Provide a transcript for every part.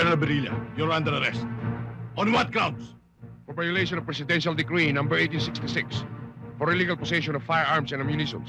Colonel Berilla, you're under arrest. On what grounds? for violation of Presidential Decree number 1866 for illegal possession of firearms and ammunition.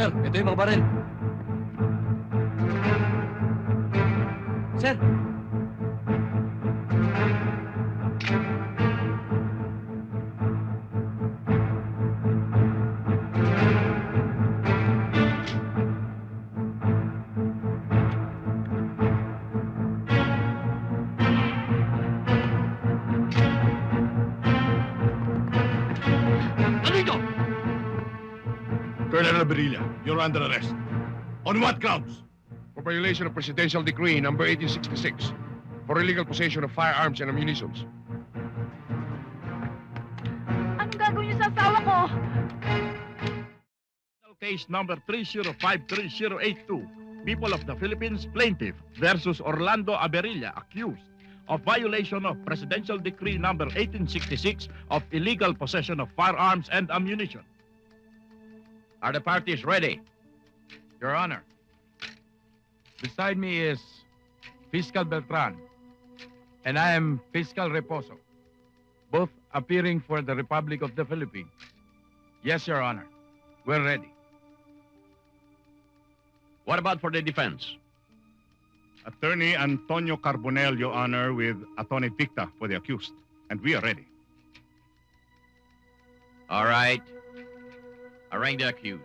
Sir, ito yung mga baril. Sir! Colonel Berilla, you're under arrest. On what grounds? For violation of Presidential Decree number 1866 for illegal possession of firearms and ammunition. Anong gagawin niyo sa asawa ko? Case number 3053082, People of the Philippines plaintiff versus Orlando Aberilla accused of violation of Presidential Decree number 1866 of illegal possession of firearms and ammunition. Are the parties ready? Your Honor. Beside me is Fiscal Beltran, and I am Fiscal Reposo, both appearing for the Republic of the Philippines. Yes, Your Honor. We're ready. What about for the defense? Attorney Antonio Carbonell, Your Honor, with Attorney Victa for the accused. And we are ready. All right. Arraign the accused.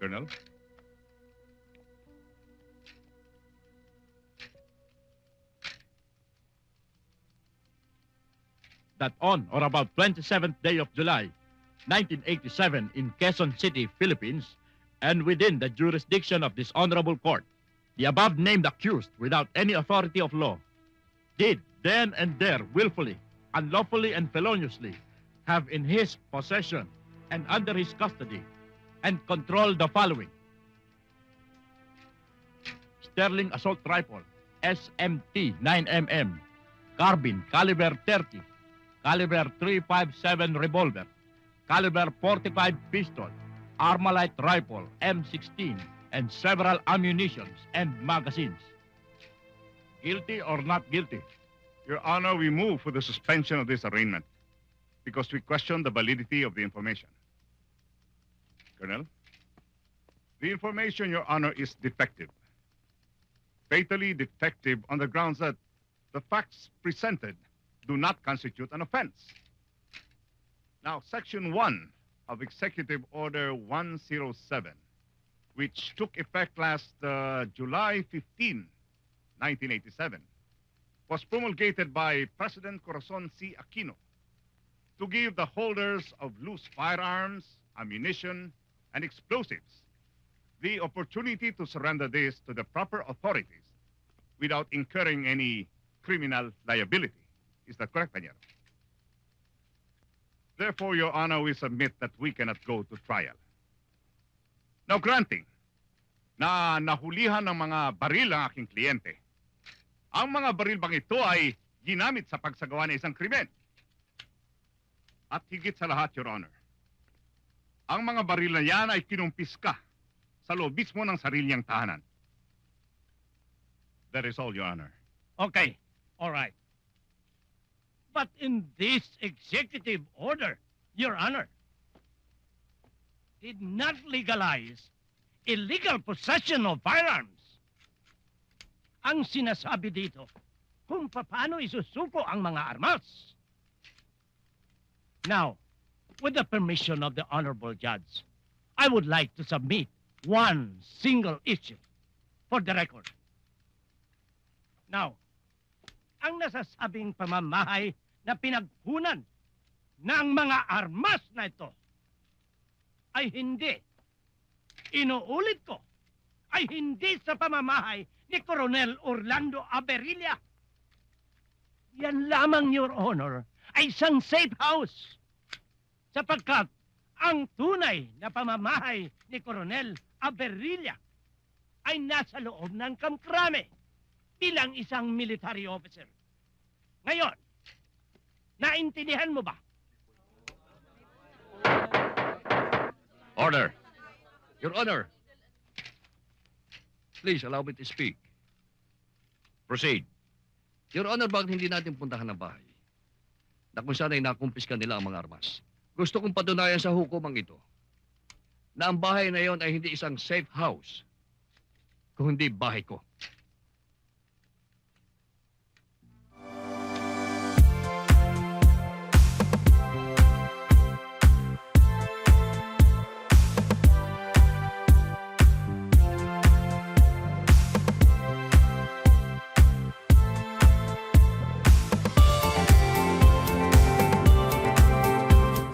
Colonel? that on or about 27th day of July, 1987 in Quezon City, Philippines, and within the jurisdiction of this honorable court, the above named accused without any authority of law did then and there willfully, unlawfully, and feloniously have in his possession and under his custody and control the following. Sterling Assault Rifle, SMT 9mm, carbine caliber 30, caliber 357 revolver, caliber 45 pistol, Armalite rifle M16, and several ammunitions and magazines. Guilty or not guilty? Your Honor, we move for the suspension of this arraignment because we question the validity of the information. Colonel? The information, Your Honor, is defective. Fatally defective on the grounds that the facts presented do not constitute an offense. Now, Section 1 of Executive Order 107, which took effect last uh, July 15, 1987, was promulgated by President Corazon C. Aquino to give the holders of loose firearms, ammunition, and explosives the opportunity to surrender this to the proper authorities without incurring any criminal liability. Is that correct, Panyero? Therefore, Your Honor, we submit that we cannot go to trial. Now, granting na nahulihan ng mga baril ang aking kliyente, ang mga baril bang ito ay ginamit sa pagsagawa ng isang krimen? At higit sa lahat, Your Honor, ang mga baril na yan ay kinumpis ka sa loob mismo ng sarili niyang tahanan. That is all, Your Honor. Okay, all right. But in this executive order, Your Honor, did not legalize illegal possession of firearms. Ang sinasabi dito, kung paano isusuko ang mga armas. Now, with the permission of the Honorable Judge, I would like to submit one single issue for the record. Now, ang nasasabing pamamahay na pinaghunan ng mga armas na ito ay hindi, inuulit ko, ay hindi sa pamamahay ni Coronel Orlando Aberilla. Yan lamang, Your Honor, ay isang safe house sapagkat ang tunay na pamamahay ni Coronel Aberilla ay nasa loob ng kamkrame bilang isang military officer. Ngayon, naintindihan mo ba? Order. Your Honor. Please allow me to speak. Proceed. Your Honor, bakit hindi natin puntahan ang bahay? Na kung saan ay nakumpiska nila ang mga armas. Gusto kong patunayan sa hukumang ito na ang bahay na yon ay hindi isang safe house, kundi bahay ko.